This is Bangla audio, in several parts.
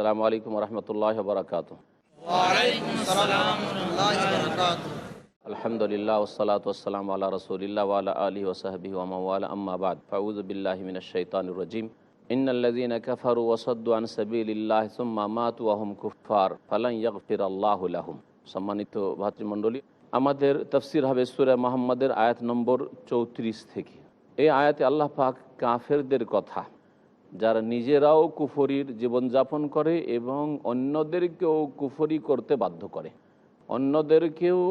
আসসালামু আলাইকুম রহমতুল্লাহ বরকাত আলহামদুলিল্লাহ ওসালাত ওসালাম আল্লাহ রসুলিল্লাহ ওয়ালা আলী ওসাহাবি ওমাওয়ালা আম্মাবাদ ফাউজবিল্লাহমিনশাইতানুরজিম إن الذين كفروا وصدوا عن سبيل الله ثم ماتوا وهم كفار فلن يغفر الله لهم সম্মানিত ভাতৃমণ্ডলী আমাদের তফসির হবে সুরে মোহাম্মদের আয়াত নম্বর চৌত্রিশ থেকে এই আয়াতে আল্লাহ পাক কাফেরদের কথা যারা নিজেরাও কুফরির জীবনযাপন করে এবং অন্যদেরকেও কুফরি করতে বাধ্য করে। অন্যদেরকেও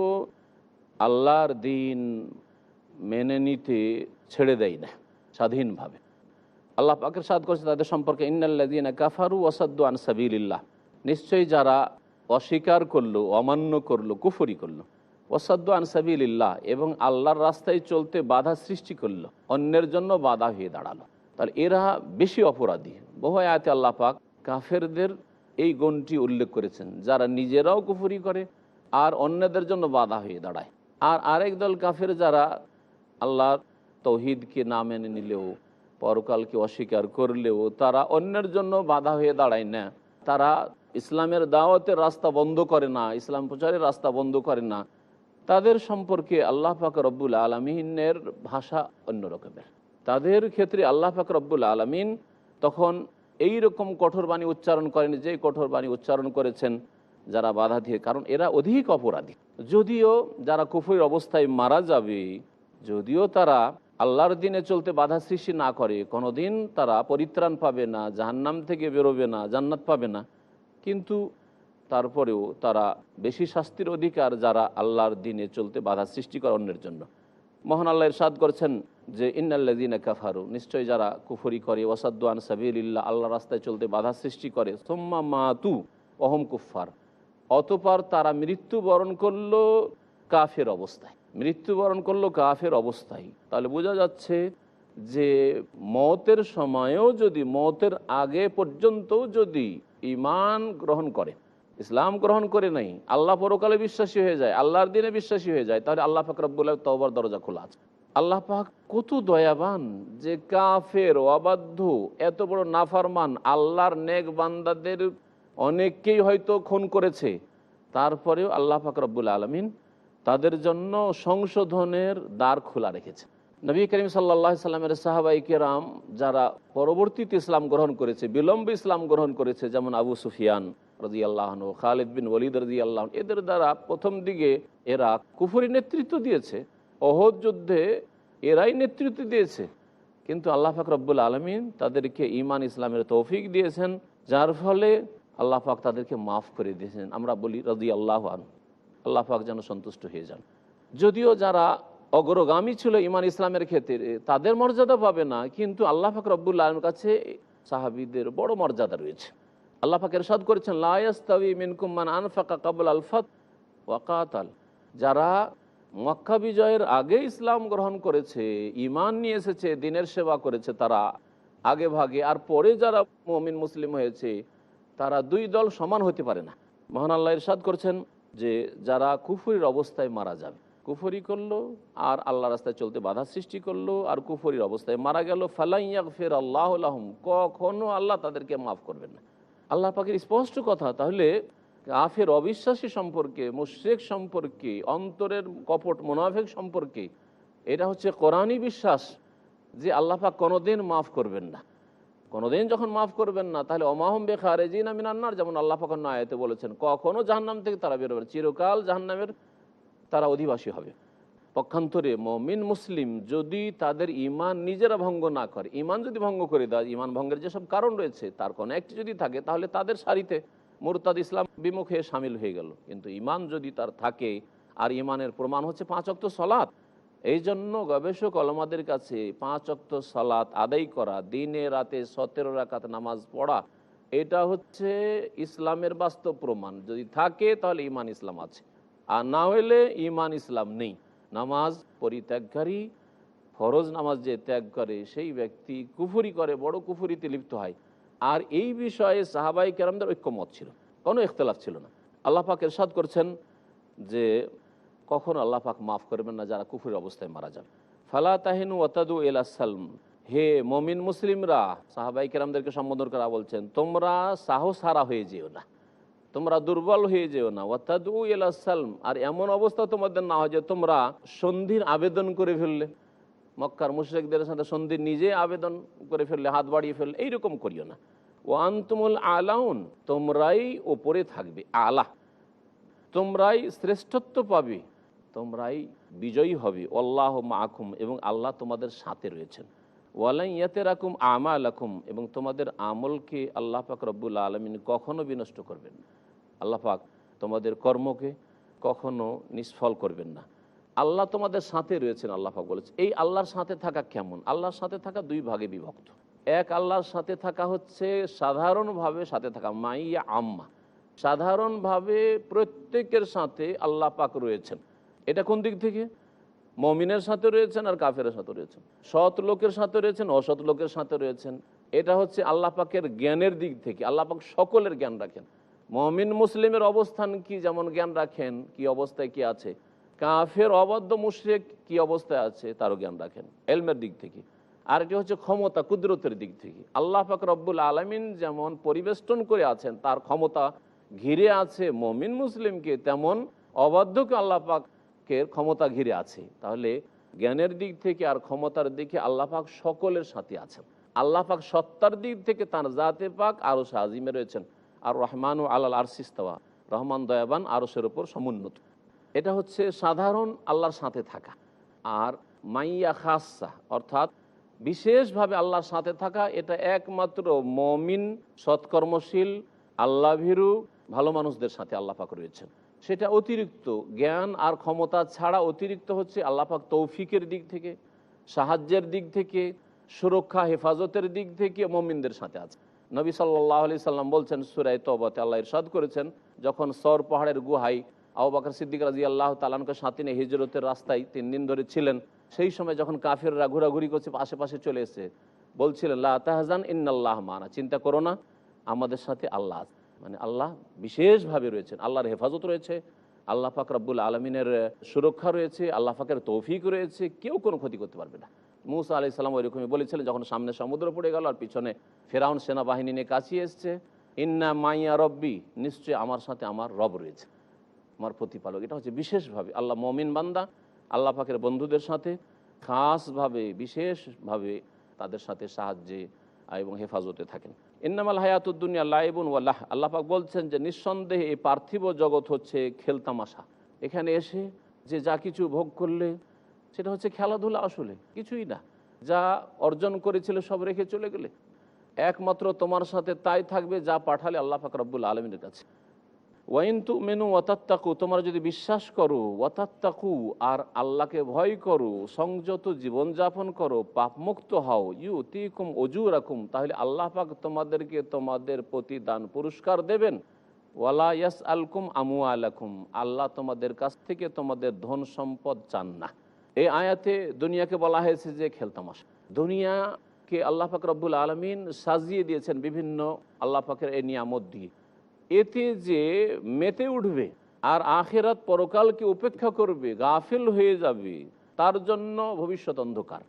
আল্লাহর দিন মেনে নিতে ছেড়ে দেয় না, স্বাধীনভাবে। আল্লাহ পাকের সাদ করছে তাদের সম্পর্কে ইন্নাল্লাদিন কাফারু ওসাদ্দু আনসাবিল্লাহ নিশ্চয়ই যারা অস্বীকার করল, অমান্য করল, কুফরি করল। ওসাদ্দু আনসাবিল্লাহ এবং আল্লাহর রাস্তায় চলতে বাধা সৃষ্টি করল, অন্যের জন্য বাধা হয়ে দাঁড়াল। তাহলে এরা বেশি অপরাধী। বহু আয়াতে আল্লাহ পাক কাফেরদের এই গুণটি উল্লেখ করেছেন, যারা নিজেরাও কুফুরি করে আর অন্যদের জন্য বাধা হয়ে দাঁড়ায়। আর আরেক দল কাফের যারা আল্লাহর তৌহিদকে না মেনে নিলেও, পরকালকে অস্বীকার করলেও তারা অন্যের জন্য বাধা হয়ে দাঁড়ায় না। তারা ইসলামের দাওয়াতের রাস্তা বন্ধ করে না, ইসলাম প্রচারের রাস্তা বন্ধ করে না। তাদের সম্পর্কে আল্লাহ পাক রব্বুল আলমিনের ভাষা অন্য রকমের। তাদের ক্ষেত্রে আল্লাহ পাক রব্বুল আলমিন তখন এই রকম কঠোর বাণী উচ্চারণ করেন যে কঠোর বাণী উচ্চারণ করেছেন যারা বাধা দিয়ে, কারণ এরা অধিক অপরাধী। যদিও যারা কুফুর অবস্থায় মারা যাবে, যদিও তারা আল্লাহর দিনে চলতে বাধা সৃষ্টি না করে, কোনোদিন তারা পরিত্রাণ পাবে না, জাহান্নাম থেকে বেরোবে না, জান্নাত পাবে না। কিন্তু তারপরেও তারা বেশি শাস্তির অধিকার যারা আল্লাহর দিনে চলতে বাধা সৃষ্টি করে অন্যের জন্য। মোহন আল্লাহ ইরশাদ করেছেন যে ইন্নাল্লাদিন কাফারু নিশ্চয় যারা কুফরি করে ওসাদ্দান সাবিল্লাহ আল্লাহ রাস্তায় চলতে বাধা সৃষ্টি করে, সোম্মা মাতু অহম কুফার অতপর তারা মৃত্যুবরণ করল কাফের অবস্থায়। মৃত্যুবরণ করল কাফের অবস্থায়। তাহলে বোঝা যাচ্ছে যে, মতের সময়েও যদি, মতের আগে পর্যন্ত যদি ইমান গ্রহণ করে ইসলাম গ্রহণ করে নাই, আল্লাহ পরকালে বিশ্বাসী হয়ে যায়, আল্লাহর দিনে বিশ্বাসী হয়ে যায়, তাহলে আল্লাহ পাক রব্বুল্লাহ তওবার দরজা খোলা আছে। আল্লাহ পাক কত দয়াবান যে কাফের, অবাধ্য, এত বড় নাফারমান, আল্লাহর নেক বান্দাদের অনেককেই হয়তো খুন করেছে। তারপরেও আল্লাহ পাক আলমিন তাদের জন্য সংশোধনের দ্বার খোলা রেখেছে। নবী করিম সাল্লাহ সাল্লামের সাহাবাই কেরাম যারা পরবর্তীতে ইসলাম গ্রহণ করেছে, বিলম্ব ইসলাম গ্রহণ করেছে, যেমন আবু সুফিয়ান রাজি আল্লাহন খালিদ বিন ওলিদ রাজি আল্লাহ এদের দ্বারা প্রথম দিকে এরা কুফুরি নেতৃত্ব দিয়েছে অহদ যুদ্ধে এরাই নেতৃত্ব দিয়েছে। কিন্তু আল্লাহ পাক রব্বুল আলমিন তাদেরকে ইমান ইসলামের তৌফিক দিয়েছেন, যার ফলে আল্লাহ পাক তাদেরকে মাফ করে দিয়েছেন। আমরা বলি রাজি আল্লাহ আন আল্লাহ পাক যেন সন্তুষ্ট হয়ে যান। যদিও যারা অগ্রগামী ছিল ইমান ইসলামের ক্ষেত্রে। তাদের মর্যাদা পাবে না, কিন্তু আল্লাহ পাক রব্বুল আলমের কাছে সাহাবিদের বড় মর্যাদা রয়েছে। আল্লাহ পাক এরশাদ করেছেন লায়াস্তাবি মিনকুমান আনফাকা কাবুল আলফাত ওয়াকাতাল যারা মক্কা বিজয়ের আগে ইসলাম গ্রহণ করেছে ইমান নিয়ে এসেছে, দিনের সেবা করেছে, তারা আগে ভাগে, আর পরে যারা মমিন, মুসলিম হয়েছে, তারা দুই দল সমান হতে পারে না। মহান আল্লাহ ইরশাদ করছেন যে, যারা কুফুরির অবস্থায় মারা যাবে কুফরি করল, আর আল্লাহ রাস্তায় চলতে বাধা সৃষ্টি করল, আর কুফরির অবস্থায় মারা গেল। ফালাইয়া ফের আল্লাহ কখনো আল্লাহ তাদেরকে মাফ করবেন না। আল্লাহ পাকের স্পষ্ট কথা, তাহলে কাফের অবিশ্বাসী সম্পর্কে, মুশ্রেক সম্পর্কে, অন্তরের কপট মোনাফেক সম্পর্কে, এটা হচ্ছে কোরআনই বিশ্বাস যে আল্লাহ পাক কোনোদিন মাফ করবেন না। কোনোদিন যখন মাফ করবেন না, তাহলে অমাহম বেখারে জিন আমিন আন্নার যেমন আল্লাহ অন্য আয়তে বলেছেন, কখনো জাহান্নাম থেকে তারা বেরোবেন চিরকাল জাহান্নামের তারা অধিবাসী হবে। পক্ষান্তরে মমিন, মুসলিম যদি তাদের ইমান নিজেরা ভঙ্গ না করে ইমান যদি ভঙ্গ করে দেয় ইমান ভঙ্গের যেসব কারণ রয়েছে, তার কোনো একটি যদি থাকে, তাহলে তাদের সারিতে মুরতাদ ইসলাম বিমুখে সামিল হয়ে গেল। কিন্তু ইমান যদি তার থাকে, আর ইমানের প্রমাণ হচ্ছে পাঁচ অক্ত সলাৎ এই জন্য গবেষক অলমাদের কাছে পাঁচ অক্ত সলাৎ আদায় করা, দিনে রাতে সতেরো রাকাত নামাজ পড়া, এটা হচ্ছে ইসলামের বাস্তব প্রমাণ। যদি থাকে, তাহলে ইমান ইসলাম আছে। আর না হলে ইমান ইসলাম নেই। নামাজ পরিত্যাগকারী, ফরজ নামাজ যে ত্যাগ করে, সেই ব্যক্তি কুফুরি করে, বড় কুফুরিতে লিপ্ত হয়। আর এই বিষয়ে সাহাবাই কেরামদের ঐক্যমত ছিল, কোনো ইখতলাফ ছিল না। আল্লাহ পাক এরশাদ করছেন যে, কখন আল্লাহ পাক মাফ করবেন না যারা কুফুরি অবস্থায় মারা যান। ফালা তাহিনু ওতাদু এলাসালম হে মমিন মুসলিমরা সাহাবাই কেরামদেরকে সম্বোধন করা বলছেন, তোমরা সাহস হারা হয়ে যেও না। তোমরা দুর্বল হয়ে যেও না। অর্থাৎ সালম। আর এমন অবস্থা তোমাদের না হয় যে তোমরা সন্ধির আবেদন করে ফেললে। মক্কার মুশ্রিকদের সাথে সন্ধি নিজে আবেদন করে ফেললে, হাত বাড়িয়ে ফেললে, এইরকম করিও না। ও আন্তমুল আলাউন। তোমরাই ওপরে থাকবে, আলা। তোমরাই শ্রেষ্ঠত্ব পাবে, তোমরাই বিজয়ী হবে। আল্লাহ মাকুম এবং আল্লাহ তোমাদের সাথে রয়েছেন। ওয়ালাই ইয়াতে রাকুম আমা আলাকুম এবং তোমাদের আমলকে আল্লাহ পাক রব্বুল আলমিন কখনো বিনষ্ট করবেন না। আল্লাহ পাক তোমাদের কর্মকে কখনো নিষ্ফল করবেন না। আল্লাহ তোমাদের সাথে রয়েছেন, আল্লাহ পাক বলেছে। এই আল্লাহর সাথে থাকা কেমন? আল্লাহর সাথে থাকা দুই ভাগে বিভক্ত। এক, আল্লাহর সাথে থাকা হচ্ছে সাধারণভাবে সাথে থাকা, মাইয়া আম্মা। সাধারণভাবে প্রত্যেকের সাথে আল্লাহ পাক রয়েছেন। এটা কোন দিক থেকে? মমিনের সাথে রয়েছেন আর কাফের সাথে রয়েছেন। সৎ লোকের সাথে রয়েছেন, অসৎ লোকের সাথে রয়েছেন। এটা হচ্ছে আল্লাহ পাকের জ্ঞানের দিক থেকে, আল্লাহ পাক সকলের জ্ঞান রাখেন। মমিন মুসলিমের অবস্থান কি? যেমন জ্ঞান রাখেন, কি অবস্থায় কি আছে? কাফের, অবাধ্য মুশ্রেক কি অবস্থায় আছে? তারও জ্ঞান রাখেন, এলমের দিক থেকে। আর এটি হচ্ছে ক্ষমতা, কুদরতের দিক থেকে। আল্লাহ পাক রব্বুল আলমিন যেমন পরিবেষ্টন করে আছেন, তার ক্ষমতা ঘিরে আছে মমিন মুসলিমকে, তেমন অবাধ্যকে আল্লাহ পাকের ক্ষমতা ঘিরে আছে। তাহলে জ্ঞানের দিক থেকে আর ক্ষমতার দিকে আল্লাহ পাক সকলের সাথে আছেন। আল্লাহ পাক সত্তার দিক থেকে তার জাতে পাক আরও সাজিমে রয়েছেন। আর রহমান ও আল্লাহ আরসিস্তাওয়া রহমান দয়াবান আরসের ওপর সমুন্নত। এটা হচ্ছে সাধারণ আল্লাহর সাথে থাকা। আর মাইয়া খাসা অর্থাৎ বিশেষভাবে আল্লাহর সাথে থাকা, এটা একমাত্র মমিন, সৎকর্মশীল আল্লাহ ভীরু ভালো মানুষদের সাথে আল্লাহ পাক রয়েছেন। সেটা অতিরিক্ত জ্ঞান আর ক্ষমতা ছাড়া অতিরিক্ত হচ্ছে আল্লাহ পাক তৌফিকের দিক থেকে, সাহায্যের দিক থেকে, সুরক্ষা, হেফাজতের দিক থেকে মমিনদের সাথে আছে। নবী সাল্লাহ আলি সাল্লাম বলছেন সুরাই তবাতে আল্লাহ ইরশাদ করেছেন, যখন সর পাহাড়ের গুহাই আবু সিদ্দিক রাজি আল্লাহ তালানকে সাথে নিয়ে হিজরতের রাস্তায় তিন দিন ধরে ছিলেন, সেই সময় যখন কাফিররা ঘোরাঘুরি করছে, আশেপাশে চলে এসে বলছিলেন, লা তাহজান ইন্নাল্লাহ মানা চিন্তা করো না, আমাদের সাথে আল্লাহ। মানে আল্লাহ বিশেষভাবে রয়েছেন, আল্লাহর হেফাজত রয়েছে, আল্লাহ পাক রব্বুল আলমিনের সুরক্ষা রয়েছে, আল্লাহ পাকের তৌফিক রয়েছে, কেউ কোনো ক্ষতি করতে পারবে না মুসা আলি সাল্লাম ওইরকমই বলেছিলেন যখন সামনে সমুদ্র পড়ে গেল আর পিছনে ফেরাউন সেনাবাহিনী নিয়ে কাছিয়ে এসছে। ইন্না মাইয়া রব্বি নিশ্চয়ই আমার সাথে আমার রব রয়েছে, আমার প্রতিপালক। এটা হচ্ছে বিশেষভাবে আল্লাহ মমিন বান্দা, আল্লাহ পাকের বন্ধুদের সাথে খাসভাবে, বিশেষভাবে তাদের সাথে সাহায্যে এবং হেফাজতে থাকেন। ইন্নামাল হায়াতুদ্দুনিয়া লাইবুন ওয়াল্লাহ আল্লাহ পাক বলছেন যে, নিঃসন্দেহে এই পার্থিব জগৎ হচ্ছে খেলতামাশা। এখানে এসে যে যা কিছু ভোগ করলে সেটা হচ্ছে খেলাধুলা আসলে, কিছুই না। যা অর্জন করেছিল সব রেখে চলে গেলে। একমাত্র তোমার সাথে তাই থাকবে যা পাঠালে আল্লাহ পাক রব্বুল আলমিনের কাছে। ওয়াইন তু মেনু ওয়াতাত্তাকু, তোমরা যদি বিশ্বাস করো, ওয়াতাত্তাকু আর আল্লাহকে ভয় করো, সংযত জীবনযাপন করো, পাপমুক্ত হও ইউ তিকুম অজু রাখুম তাহলে আল্লাহ পাক তোমাদেরকে তোমাদের প্রতিদান পুরস্কার দেবেন। ওয়ালা ইয়াস আলকুম আমু আলাকুম আল্লাহ তোমাদের কাছ থেকে তোমাদের ধন সম্পদ চান না। এই আয়াতে দুনিয়াকে বলা হয়েছে যে খেলতামাশা দুনিয়াকে আল্লাহ রব্বুল আলমিন সাজিয়ে দিয়েছেন বিভিন্ন আল্লাহ পাকের এই নিয়ামত দিয়ে। এতে যে মেতে উঠবে আর আখেরাত পরকালকে উপেক্ষা করবে, গাফিল হয়ে যাবে, তার জন্য ভবিষ্যৎ অন্ধকার।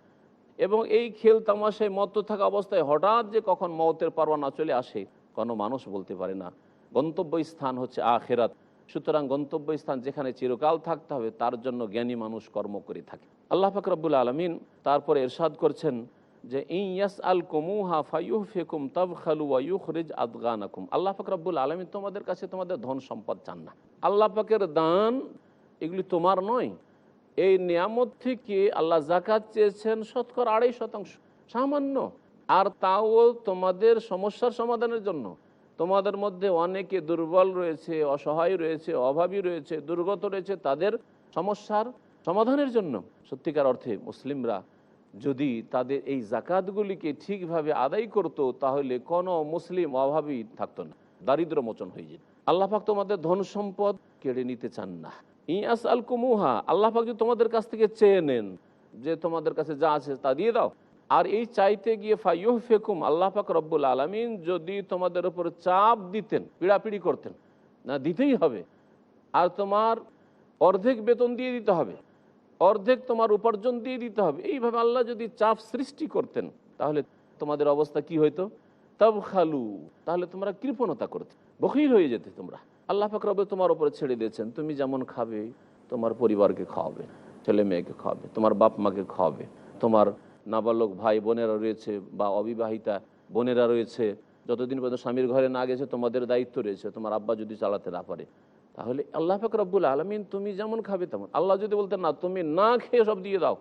এবং এই খেল তামাশায় মত্ত থাকা অবস্থায় হঠাৎ যে কখন মৌতের পারওয়ানা চলে আসে, কোনো মানুষ বলতে পারে না। গন্তব্য স্থান হচ্ছে আখেরাত। সুতরাং গন্তব্য স্থান যেখানে চিরকাল থাকতে হবে, তার জন্য জ্ঞানী মানুষ কর্ম করে থাকে। আল্লাহ ফাকরাবুল আলমিন তারপরে এরশাদ করছেন যে ইয়াস আল কুমুহা ফাইউহ ফেকুম তব খালু ওয়ুখরিজ আদগানাকুম। আল্লাহ পাক রব্বুল আলমী তোমাদের কাছে তোমাদের ধন সম্পদ চান না। আল্লাহ পাকের দান এগুলি তোমার নয়, এই নিয়ামত থেকে আল্লাহ জাকাত চেয়েছেন শতকর আড়াই শতাংশ, সামান্য। আর তাও তোমাদের সমস্যার সমাধানের জন্য। তোমাদের মধ্যে অনেকে দুর্বল রয়েছে, অসহায় রয়েছে, অভাবী রয়েছে, দুর্গত রয়েছে, তাদের সমস্যার সমাধানের জন্য। সত্যিকার অর্থে মুসলিমরা যদি তাদের এই জাকাতগুলিকে ঠিকভাবে আদায় করত, তাহলে কোনো মুসলিম অভাবী থাকতো না, দারিদ্র মোচন হয়ে যেত। আল্লাহাক তোমাদের ধন সম্পদ কেড়ে নিতে চান না। ইয়াস আল কুমুহা আল্লাহাক যদি তোমাদের কাছ থেকে চেয়ে নেন যে তোমাদের কাছে যা আছে তা দিয়ে দাও। আর এই চাইতে গিয়ে ফাইহ ফেকুম আল্লাহ পাক রব্বুল আলমিন যদি তোমাদের উপর চাপ দিতেন, পিড়াপিড়ি করতেন, না দিতেই হবে। আর তোমার অর্ধেক বেতন দিয়ে দিতে হবে, অর্ধেক তোমার উপার্জন দিয়ে দিতে হবে। এইভাবে আল্লাহ যদি চাপ সৃষ্টি করতেন, তাহলে তোমাদের অবস্থা কি হইতো? তব খালু তাহলে তোমরা কৃপণতা করতে বকিল হয়ে যেতে তোমরা। আল্লাহ ফাকরবে তোমার উপরে ছেড়ে দিয়েছেন, তুমি যেমন খাবে, তোমার পরিবারকে খাওয়াবে, ছেলে মেয়েকে খাওয়াবে, তোমার বাপ মাকে খাওয়াবে, তোমার নাবালক ভাই বোনেরা রয়েছে বা অবিবাহিতা বোনেরা রয়েছে, যতদিন পর্যন্ত স্বামীর ঘরে না গেছে তোমাদের দায়িত্ব রয়েছে, তোমার আব্বা যদি চালাতে না পারে। তাহলে আল্লাহ ফাকর রব্বুল আলমিন তুমি যেমন খাবে তেমন। আল্লাহ যদি বলতে না, তুমি না খেয়ে সব দিয়ে দাও,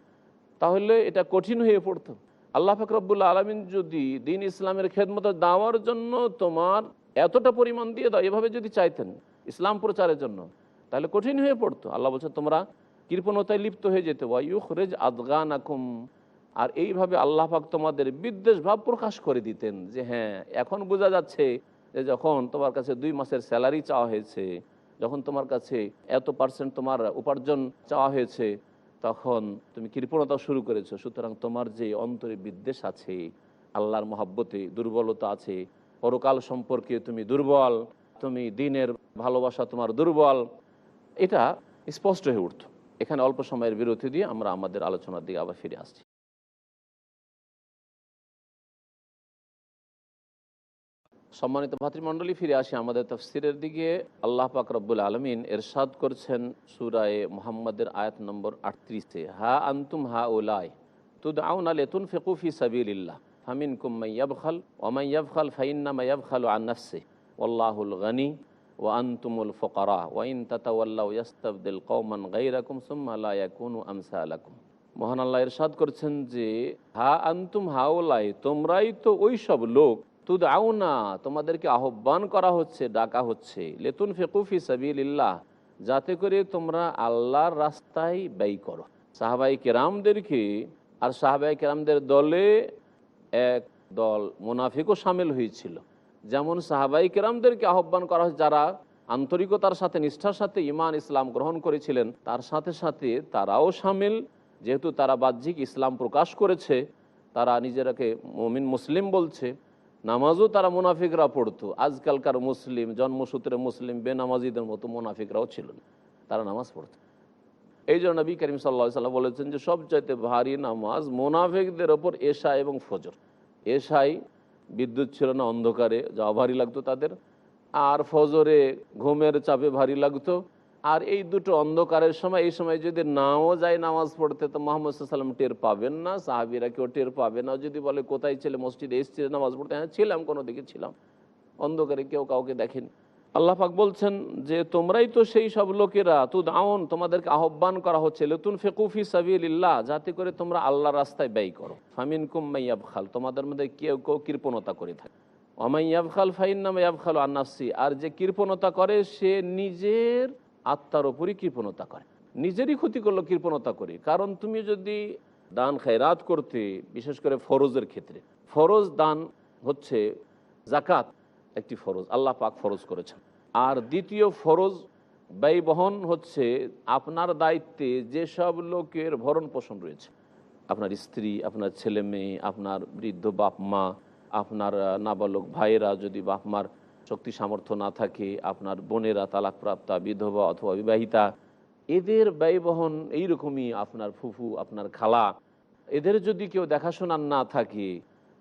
তাহলে এটা কঠিন হয়ে পড়তো। আল্লাহ ফাকরবুল্লা আলমিন যদি দিন ইসলামের খেদমত দেওয়ার জন্য তোমার এতটা পরিমাণ দিয়ে দাও, এভাবে যদি চাইতেন ইসলাম প্রচারের জন্য, তাহলে কঠিন হয়ে পড়তো। আল্লাহ বলছে তোমরা কৃপণতায় লিপ্ত হয়ে যেতে। ওয়াইউখরেজ আদগান আকুম আর এইভাবে আল্লাহ পাক তোমাদের বিদ্বেষ ভাব প্রকাশ করে দিতেন যে হ্যাঁ এখন বোঝা যাচ্ছে যে যখন তোমার কাছে দুই মাসের স্যালারি চাওয়া হয়েছে, যখন তোমার কাছে এত পার্সেন্ট তোমার উপার্জন চাওয়া হয়েছে, তখন তুমি কৃপণতা শুরু করেছ। সুতরাং তোমার যে অন্তরে বিদ্বেষ আছে, আল্লাহর মহাব্বতে দুর্বলতা আছে, পরকাল সম্পর্কে তুমি দুর্বল, তুমি দিনের ভালোবাসা তোমার দুর্বল, এটা স্পষ্ট হয়ে উঠত। এখানে অল্প সময়ের বিরতি দিয়ে আমরা আমাদের আলোচনার দিকে আবার ফিরে আসছি। সম্মানিত ভাতৃমণ্ডলী, ফিরে আসি আমাদের তফসিরের দিকে। আল্লাহ পাক রব্বুল আলমিন এরশাদ করছেন সুরায়ে মোহাম্মদের আয়াত নম্বর আটত্রিশে। হা আন্তুম হা ওলাই তুদ আউন আলে তুন ফেকুফি সাবিল্লাহ ফামিন কুম্মাইয়াবখাল ওমাইয়াবখাল ফাইন্না মাইয়াবখাল আন্নাসে ওল্লাহুল গনি ও আন্তুমুল ফকরা। ওয়াইন তাতাওয়াল্লাহ ইয়াস্তাবদিল কৌমান গাইরাকুম সুম্মা লা ইয়াকুনু আমসা আলাকুম মহান আল্লাহ ইরশাদ করছেন যে, হা আন্তুম হাওলাই তোমরাই তো ওই সব লোক তুদ আউনা তোমাদেরকে আহ্বান করা হচ্ছে, ডাকা হচ্ছে। লেতুন ফেকুফি সাবিল্লাহ যাতে করে তোমরা আল্লাহর রাস্তায় ব্যয় করো। সাহাবাই কেরামদেরকে আর সাহাবাই কেরামদের দলে এক দল মুনাফিকও সামিল হয়েছিল। যেমন সাহাবাই কেরামদেরকে আহ্বান করা হয়, যারা আন্তরিকতার সাথে, নিষ্ঠার সাথে ইমান ইসলাম গ্রহণ করেছিলেন, তার সাথে সাথে তারাও সামিল। যেহেতু তারা বাহ্যিক ইসলাম প্রকাশ করেছে, তারা নিজেরাকে মমিন, মুসলিম বলছে নামাজও তারা মুনাফিকরা পড়তো। আজকালকার মুসলিম, জন্মসূত্রে মুসলিম বেনামাজিদের মতো মুনাফিকরাও ছিল না। তারা নামাজ পড়তো। এই জন্য নবী করিম সাল্লা সাল্লাম বলেছেন যে, সবচাইতে ভারী নামাজ মোনাফিকদের ওপর এশা এবং ফজর। এশাই বিদ্যুৎ ছিল না, অন্ধকারে যাওয়া ভারী লাগতো তাদের। আর ফজরে ঘুমের চাপে ভারী লাগতো। আর এই দুটো অন্ধকারের সময়, এই সময় যদি নাও যায় নামাজ পড়তে, তো মোহাম্মদ সাল্লাম টের পাবেন না, সাহাবিরা কেউ টের পাবে না। যদি বলে, কোথায় ছেলে? মসজিদে এসছে নামাজ পড়তে? হ্যাঁ ছিলাম কোনো দিকে ছিলাম। অন্ধকারে কেউ কাউকে দেখেনি। আল্লাহ পাক বলছেন যে, তোমরাই তো সেই সব লোকেরা তু আউন তোমাদেরকে আহ্বান করা হচ্ছে লতুন ফেকুফি সাবিল্লাহ যাতে করে তোমরা আল্লাহ রাস্তায় ব্যয় করো। ফামিন কুম্মাইয়াব খাল তোমাদের মধ্যে কেউ কেউ কৃপণতা করে থাকে। অমাইয়াব খাল ফাইন নামাইয়াব খাল আন্নাসি আর যে কৃপণতা করে, সে নিজের আত্মার ওপরই কৃপণতা করে। নিজেরই ক্ষতি করল কৃপণতা করে। কারণ তুমি যদি দান খায়রাত করতে, বিশেষ করে ফরজের ক্ষেত্রে, ফরজ দান হচ্ছে জাকাত একটি ফরজ, আল্লাহ পাক ফরজ করেছেন। আর দ্বিতীয় ফরজ ব্যয় বহন হচ্ছে আপনার দায়িত্বে যেসব লোকের ভরণ পোষণ রয়েছে। আপনার স্ত্রী, আপনার ছেলে মেয়ে, আপনার বৃদ্ধ বাপ মা, আপনার নাবালক ভাইয়েরা যদি বাপ মার শক্তি সামর্থ্য না থাকে, আপনার বোনেরা তালাকপ্রাপ্তা, বিধবা অথবা বিবাহিতা, এদের ব্যয়বহন এইরকমই আপনার ফুফু, আপনার খালা। এদের যদি কেউ দেখাশোনার না থাকে,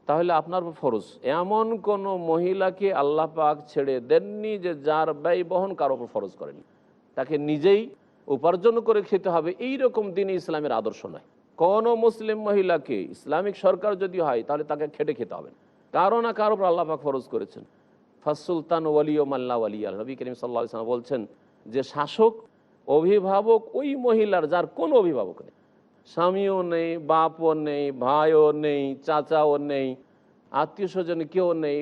তাহলে আপনার ফরজ। এমন কোন মহিলাকে আল্লাহ পাক ছেড়ে দেননি যে যার ব্যয় বহন কারও ওপর ফরজ করেনি। তাকে নিজেই উপার্জন করে খেতে হবে এই রকম দিন ইসলামের আদর্শ নয়। কোন মুসলিম মহিলাকে ইসলামিক সরকার যদি হয়, তাহলে তাকে খেটে খেতে হবে। কারও না কারও উপর আল্লাহ পাক ফরজ করেছেন। ফাসুলতান ওয়ালি ও মাল্লা ওয়ালি আল নবী করিম সাল্লা সাল্লাম বলছেন যে শাসক, অভিভাবক ওই মহিলার, যার কোনো অভিভাবক নেই। স্বামীও নেই, বাপও নেই, ভাইও নেই, চাচাও নেই আত্মীয় স্বজন কেউ নেই।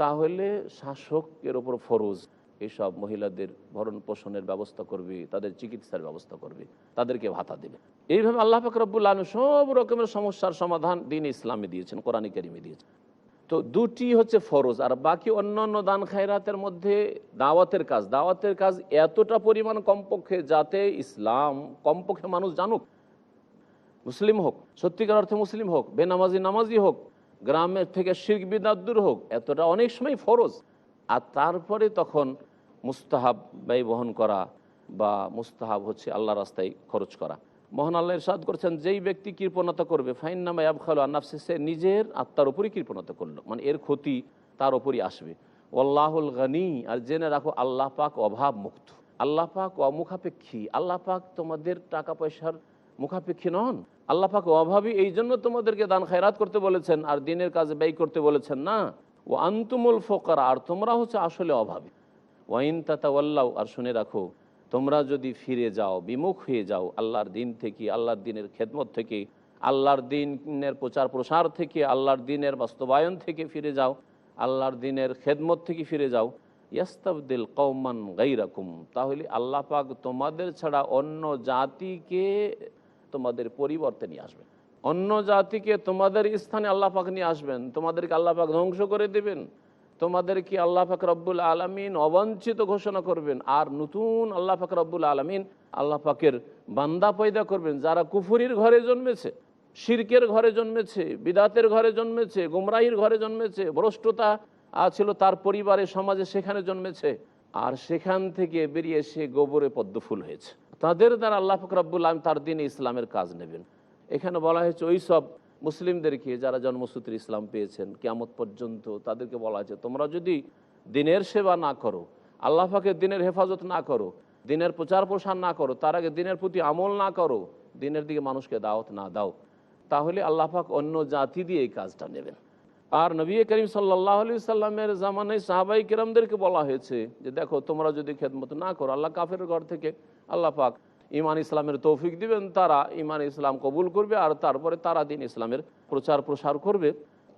তাহলে শাসকের ওপর ফরজ। এইসব মহিলাদের ভরণ পোষণের ব্যবস্থা করবে, তাদের চিকিৎসার ব্যবস্থা করবে, তাদেরকে ভাতা দেবে। এইভাবে আল্লাহ ফাকরবুল সব রকমের সমস্যার সমাধান দিন ইসলামে দিয়েছেন, কোরআন কারিমে দিয়েছেন। তো দুটি হচ্ছে ফরজ, আর বাকি অন্য অন্য দান খায়রাতের মধ্যে দাওয়াতের কাজ। দাওয়াতের কাজ এতটা পরিমাণ কমপক্ষে যাতে ইসলাম, কমপক্ষে মানুষ জানুক। মুসলিম হোক, সত্যিকার অর্থে মুসলিম হোক, বেনামাজি নামাজি হোক, গ্রামের থেকে শির্ক বিদাদ্দুর হোক, এতটা অনেক সময় ফরজ। আর তারপরে তখন মুস্তাহাব ব্যয় বহন করা বা মুস্তাহাব হচ্ছে আল্লাহ রাস্তায় খরচ করা। মহান আল্লাহ ইরশাদ করছেন, যেই ব্যক্তি কৃপণতা করবে ফাইন নামা আবখাল আনাফসে সে নিজের আত্মার উপরই কৃপণতা করল। মানে এর ক্ষতি তার উপরই আসবে। ওল্লাহুল গানি, আর জেনে রাখো, আল্লাহ পাক অভাব মুক্ত। আল্লাহ পাক অমুখাপেক্ষী। আল্লাহ পাক তোমাদের টাকা পয়সার মুখাপেক্ষী নন। আল্লাহ পাক অভাবী, এই জন্য তোমাদেরকে দান খায়রাত করতে বলেছেন, আর দিনের কাজে ব্যয় করতে বলেছেন না। ও আন্তুমুল ফোকার, আর তোমরা হচ্ছে আসলে অভাবী। ওয়াইন তাতাওয়াল্লাও আর শুনে রাখো তোমরা যদি ফিরে যাও, বিমুখ হয়ে যাও আল্লাহর দিন থেকে, আল্লাহর দিনের খেদমত থেকে, আল্লাহর দিনের প্রচার প্রসার থেকে, আল্লাহর দিনের বাস্তবায়ন থেকে ফিরে যাও, আল্লাহর দিনের খেদমত থেকে ফিরে যাও, ইয়াস্তাবদিল কৌমান গাইরাকুম তাহলে আল্লাহ পাক তোমাদের ছাড়া অন্য জাতিকে তোমাদের পরিবর্তে নিয়ে আসবেন। অন্য জাতিকে তোমাদের স্থানে আল্লাহ পাক নিয়ে আসবেন। তোমাদেরকে আল্লাহ পাক ধ্বংস করে দেবেন। তোমাদেরকে আল্লাহ পাক রব্বুল আলমিন অবাঞ্ছিত ঘোষণা করবেন? আর নতুন আল্লাহ পাক রব্বুল আলমিন আল্লাহ পাকের বান্দা পয়দা করবেন। যারা কুফুরির ঘরে জন্মেছে, শিরকের ঘরে জন্মেছে, বিদাতের ঘরে জন্মেছে, গুমরাহির ঘরে জন্মেছে, ভ্রষ্টতা ছিল তার পরিবারে, সমাজে সেখানে জন্মেছে, আর সেখান থেকে বেরিয়ে সে গোবরে পদ্মফুল হয়েছে। তাদের দ্বারা আল্লাহ ফকরাবুল আলম তার দিন ইসলামের কাজ নেবেন। এখানে বলা হয়েছে, ওই সব মুসলিমদেরকে যারা জন্মসূত্রে ইসলাম পেয়েছেন, কেয়ামত পর্যন্ত তাদেরকে বলা হয়েছে তোমরা যদি দিনের সেবা না করো, আল্লাহ পাকের দিনের হেফাজত না করো, দিনের প্রচার প্রসার না করো, তার আগে দিনের প্রতি আমল না করো, দিনের দিকে মানুষকে দাওয়াত না দাও, তাহলে আল্লাহ পাক অন্য জাতি দিয়ে এই কাজটা নেবেন। আর নবী করিম সাল্লাহ আলি সাল্লামের জামানায় সাহাবাই কিরামদেরকে বলা হয়েছে যে, দেখো, তোমরা যদি খেদমত না করো, আল্লাহ কাফের ঘর থেকে আল্লাহ পাক ইমান ইসলামের তৌফিক দিবেন, তারা ইমান ইসলাম কবুল করবে আর তারপরে তারা দিন ইসলামের প্রচার প্রসার করবে।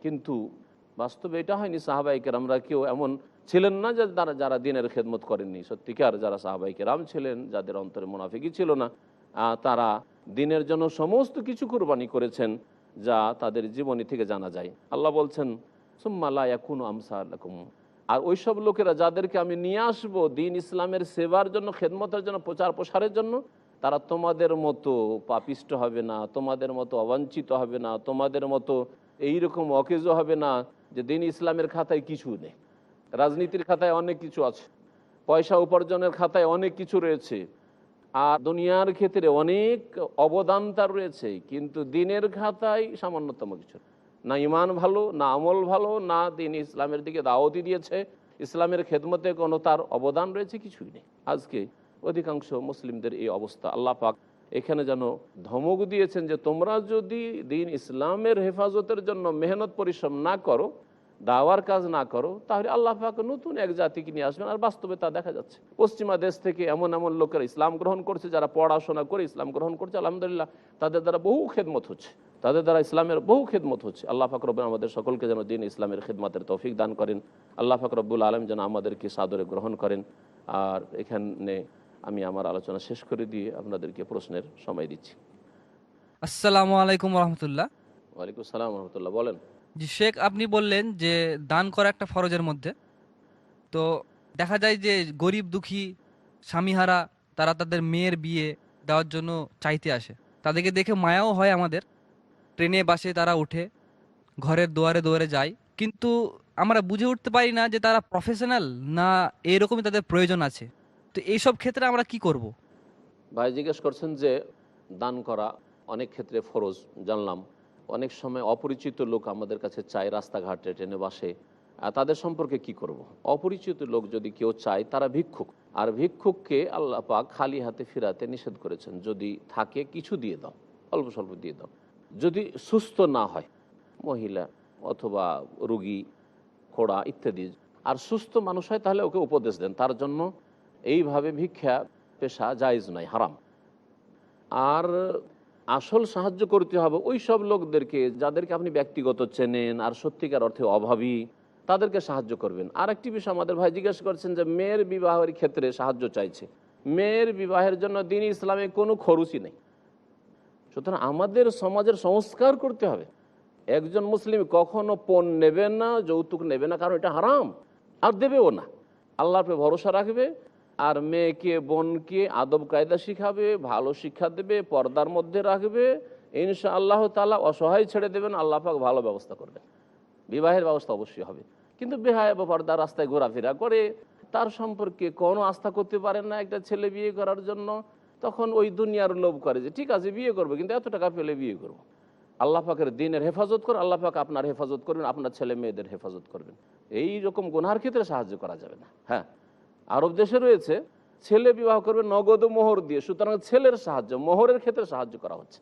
কিন্তু বাস্তবে এটা হয়নি সাহাবাই কেরামরা কেউ এমন ছিলেন না যে তারা, যারা দিনের খেদমত করেননি। সত্যিকার যারা সাহাবাই কেরাম ছিলেন, যাদের অন্তরে মুনাফিকই ছিল না তারা দিনের জন্য সমস্ত কিছু কুরবানি করেছেন যা তাদের জীবনী থেকে জানা যায়। আল্লাহ বলছেন সুম্মালা ইয়াকুন আমসা আলাকুম আর ওইসব লোকেরা যাদেরকে আমি নিয়ে আসব দিন ইসলামের সেবার জন্য, খেদমতের জন্য, প্রচার প্রসারের জন্য তারা তোমাদের মতো পাপিষ্ট হবে না, তোমাদের মতো অবাঞ্ছিত হবে না, তোমাদের মতো এইরকম অকেজ হবে না যে দিন ইসলামের খাতায় কিছু নেই। রাজনীতির খাতায় অনেক কিছু আছে, পয়সা উপার্জনের খাতায় অনেক কিছু রয়েছে, আর দুনিয়ার ক্ষেত্রে অনেক অবদান তার রয়েছে, কিন্তু দিনের খাতায় সামান্যতম কিছু না ইমান ভালো, না আমল ভালো, না দিন ইসলামের দিকে দাওয়াতি দিয়েছে, ইসলামের খেদমতে কোনো তার অবদান রয়েছে, কিছুই নেই। আজকে অধিকাংশ মুসলিমদের এই অবস্থা। আল্লাহ পাক এখানে যেন ধমক দিয়েছেন যে, তোমরা যদি দিন ইসলামের হেফাজতের জন্য মেহনত পরিশ্রম না করো, দাওয়ার কাজ না করো, তাহলে আল্লাহ পাক নতুন এক জাতিকে নিয়ে আসবেন। আর বাস্তবে তা দেখা যাচ্ছে। পশ্চিমা দেশ থেকে এমন এমন লোকেরা ইসলাম গ্রহণ করছে, যারা পড়াশোনা করে ইসলাম গ্রহণ করছে, আলহামদুলিল্লাহ তাদের দ্বারা বহু খেদমত হচ্ছে। তাদের দ্বারা ইসলামের বহু খেদমত হচ্ছে। আল্লাহ ফাকরব আমাদের সকলকে যেন দিন ইসলামের খেদমতের তৌফিক দান করেন। আল্লাহ ফাকরবুল আলম যেন আমাদেরকে সাদরে গ্রহণ করেন। আর এখানে আমি আমার আলোচনা শেষ করে দিয়ে আপনাদেরকে প্রশ্নের সময় দিচ্ছি। আসসালামু আলাইকুম রহমতুল্লাহ ওয়ালাইকুম সালাম রহমতুল্লাহ বলেন। জি শেখ আপনি বললেন যে দান করা একটা ফরজের মধ্যে। তো দেখা যায় যে গরিব দুঃখী স্বামীহারা তারা তাদের মেয়ের বিয়ে দেওয়ার জন্য চাইতে আসে। তাদেরকে দেখে মায়াও হয় আমাদের। ট্রেনে বাসে তারা উঠে ঘরের দুয়ারে দুয়ারে যায়। কিন্তু আমরা বুঝে উঠতে পারি না যে তারা প্রফেশনাল না এরকমই তাদের প্রয়োজন আছে। তো এইসব ক্ষেত্রে আমরা কি করব। ভাই, জিজ্ঞেস করছেন যে দান করা অনেক ক্ষেত্রে ফরজ, জানলাম। অনেক সময় অপরিচিত লোক আমাদের কাছে চায় রাস্তাঘাটে, ট্রেনে বাসে। তাদের সম্পর্কে কি করব। অপরিচিত লোক যদি কেউ চায়, তারা ভিক্ষুক। আর ভিক্ষুককে আল্লাহ পাক খালি হাতে ফিরাতে নিষেধ করেছেন। যদি থাকে, কিছু দিয়ে দাও, অল্প স্বল্প দিয়ে দাও। যদি সুস্থ না হয়, মহিলা অথবা রুগী খোড়া ইত্যাদি, আর সুস্থ মানুষ হয়, তাহলে ওকে উপদেশ দেন। তার জন্য এইভাবে ভিক্ষা পেশা জায়জ নয় হারাম। আর আসল সাহায্য করতে হবে ওই সব লোকদেরকে যাদেরকে আপনি ব্যক্তিগত চেনেন আর সত্যিকার অর্থে অভাবী, তাদেরকে সাহায্য করবেন। আর একটি বিষয় আমাদের ভাই জিজ্ঞেস করছেন যে মেয়ের বিবাহের ক্ষেত্রে সাহায্য চাইছে। মেয়ের বিবাহের জন্য দিন ইসলামে কোনো খরচই নেই। সুতরাং আমাদের সমাজের সংস্কার করতে হবে। একজন মুসলিম কখনো পণ নেবে না, যৌতুক নেবে না, কারণ এটা হারাম। আর দেবেও না। আল্লাহ ভরসা রাখবে আর মেয়েকে, বোনকে আদব কায়দা শিখাবে, ভালো শিক্ষা দেবে, পর্দার মধ্যে রাখবে ইনশা আল্লাহ তালা অসহায় ছেড়ে দেবেন, আল্লাহ পাক ভালো ব্যবস্থা করবেন। বিবাহের ব্যবস্থা অবশ্যই হবে। কিন্তু বেহায় বা পর্দা রাস্তায় ঘোরাফেরা করে, তার সম্পর্কে কোনো আস্থা করতে পারেন না একটা ছেলে বিয়ে করার জন্য, তখন ওই দুনিয়ার লোভ করে যে, ঠিক আছে, বিয়ে করব, কিন্তু এত টাকা পেলে বিয়ে করব। আল্লাহ পাকের দিনের হেফাজত করে, আল্লাহ পাক আপনার হেফাজত করবেন, আপনার ছেলে মেয়েদের হেফাজত করবেন। এই রকম গুনার ক্ষেত্রে সাহায্য করা যাবে না। হ্যাঁ। আরব দেশে রয়েছে ছেলে বিবাহ করবে নগদ মোহর দিয়ে সুতরাং ছেলের সাহায্য মোহরের ক্ষেত্রে সাহায্য করা হচ্ছে।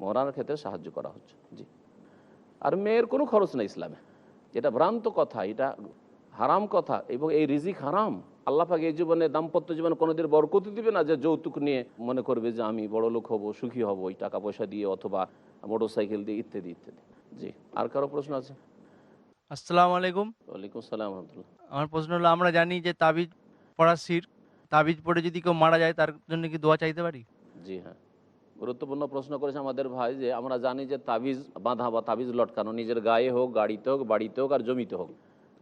মোহরানোর ক্ষেত্রে সাহায্য করা হচ্ছে জি। আর মেয়ের কোনো খরচ নেই ইসলামে। এটা ভ্রান্ত কথা এটা হারাম কথা এবং এই রিজিক হারাম। আল্লাহ পাক এই জীবনে দাম্পত্য জীবনে কোনোদিন বরকতি দিবে না যে যৌতুক নিয়ে মনে করবে যে আমি বড় লোক হব সুখী হব ওই টাকা পয়সা দিয়ে অথবা মোটর সাইকেল দিয়ে ইত্যাদি ইত্যাদি জি। আর কারও প্রশ্ন আছে? আসসালামু আলাইকুম। ওয়ালাইকুম সালাম রহমতুল্লাহ। আমার প্রশ্ন হলো আমরা জানি যে তাবিজ শির তাবিজ পড়ে যদি কেউ মারা যায়, তার জন্য কি দোয়া চাইতে পারি? জি হ্যাঁ। গুরুত্বপূর্ণ প্রশ্ন করেছে আমাদের ভাই যে, আমরা জানি যে তাবিজ বাঁধা বা তাবিজ লটকানো নিজের গায়ে হোক, গাড়িতে হোক, বাড়িতে হোক, আর জমিতে হোক,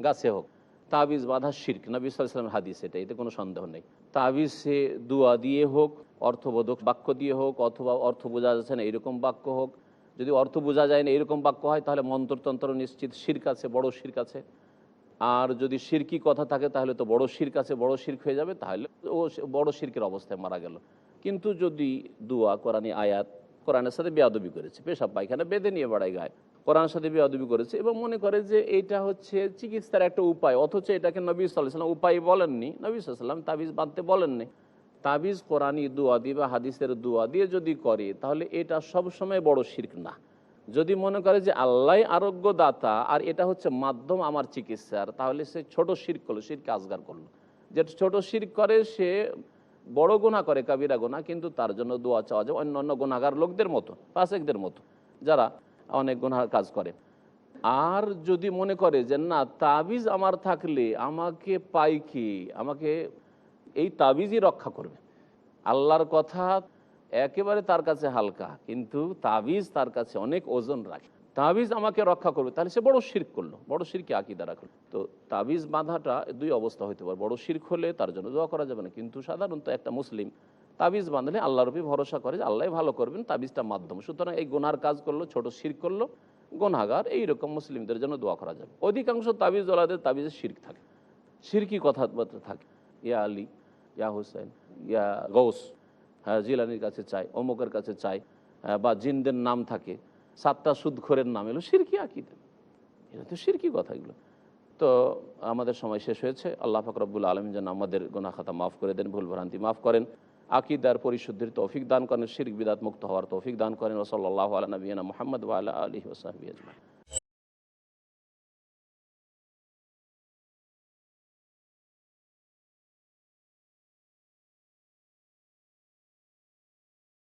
গাছে হোক, তাবিজ বাঁধা শির্ক। নবী সাল্লামের হাদিস এটা, এতে কোনো সন্দেহ নেই। তাবিজ সে দুয়া দিয়ে হোক, অর্থবোধক বাক্য দিয়ে হোক, অথবা অর্থ বোঝা যাচ্ছে না, এরকম বাক্য হোক। যদি অর্থ বোঝা যায় না, এরকম বাক্য হয়, তাহলে মন্ত্রতন্ত্র নিশ্চিত শির্ক আছে, বড় শির্ক আছে। আর যদি শিরকি কথা থাকে, তাহলে তো বড় শির্ক আছে, বড় শির্ক হয়ে যাবে, তাহলে ও বড় শির্কের অবস্থায় মারা গেল। কিন্তু যদি দুয়া, কোরআনী আয়াত, কোরআনের সাথে বেয়াদবি করেছে, পেশাব পায়খানা, বেঁধে নিয়ে বাড়ায় গায়ে, কোরআনের সাথে বেয়াদবি করেছে এবং মনে করে যে এইটা হচ্ছে চিকিৎসার একটা উপায়, অথচ এটাকে নবী সাল্লাম উপায় বলেননি, নবী সাল্লাম তাবিজ বাঁধতে বলেননি। তাবিজ কোরআনী দুয়া দিয়ে বা হাদিসের দুয়া দিয়ে যদি করে, তাহলে এটা সবসময় বড় শির্ক না। যদি মনে করে যে আল্লাহ আরোগ্য দাতা আর এটা হচ্ছে মাধ্যম আমার চিকিৎসার, তাহলে সে ছোট শির করল শির কাজগার করল। যে ছোট শির করে, সে বড় গোনা করে, কাবিরা গোনা কিন্তু তার জন্য দোয়া চাওয়া যায় অন্য অন্য গোনাগার লোকদের মতো পাশেকদের মতো, যারা অনেক গোনার কাজ করে। আর যদি মনে করে যে না, তাবিজ আমার থাকলে আমাকে পাই কি? আমাকে এই তাবিজই রক্ষা করবে। আল্লাহর কথা একেবারে তার কাছে হালকা, কিন্তু তাবিজ তার কাছে অনেক ওজন রাখে। তাবিজ আমাকে রক্ষা করবে। তাহলে সে বড় শির্ক করল, বড় শিরকে আকিদা রাখল। তো তাবিজ বাঁধাটা দুই অবস্থা হতে পারে, বড় শির্ক হলে তার জন্য দোয়া করা যাবে না, কিন্তু সাধারণত একটা মুসলিম তাবিজ বাঁধলে আল্লাহর উপরে ভরসা করে যে আল্লাহ ভালো করবেন তাবিজটা মাধ্যম। সুতরাং এই গোনার কাজ করল, ছোট শির করল গোনাগার এইরকম মুসলিমদের জন্য দোয়া করা যাবে। অধিকাংশ তাবিজ ওলাদের তাবিজে শির্ক থাকে। শিরকি কথাবার্তা থাকে। ইয়া আলী, ইয়া হুসেন ইয়া গৌস। হ্যাঁ জিলানির কাছে চাই, অমুকের কাছে চাই বা জিনদের নাম থাকে, সাতটা সুদখোরের নাম এলো সিরকি আকিদে। এটা তো সিরকি কথা এগুলো। তো আমাদের সময় শেষ হয়েছে। আল্লাহ ফকরবুল আলম যেন আমাদের গোনা খাতা মাফ করে দেন, ভুল ভ্রান্তি মাফ করেন। আকিদার পরিশুদ্ধির তৌফিক দান করেন, শিরক বিদাত মুক্ত হওয়ার তৌফিক দান করেন। ওসল্লাহ আলা নবীনা মোহাম্মদ ওয়ালা আলী আজমাই